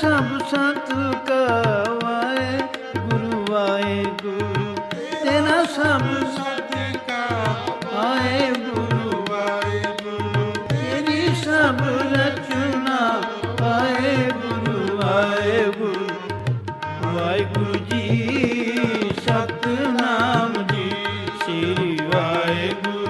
ਸਭ ਸੰਤ ਕਵਾਏ, ਗੁਰੂ ਆਏ ਗੁਰੂ। ਤੇਰਾ ਸਭ ਸੰਤ ਕਵਾਏ, ਗੁਰੂ ਆਏ ਗੁਰੂ। ਤੇਰੀ ਸਭ ਰਚਨਾ ਆਏ ਗੁਰੂ ਆਏ ਗੁਰੂ। ਵਾਹਿਗੁਰੂ ਜੀ, ਸਤਨਾਮ ਜੀ, ਸ੍ਰੀ ਵਾਹਿਗੁਰੂ।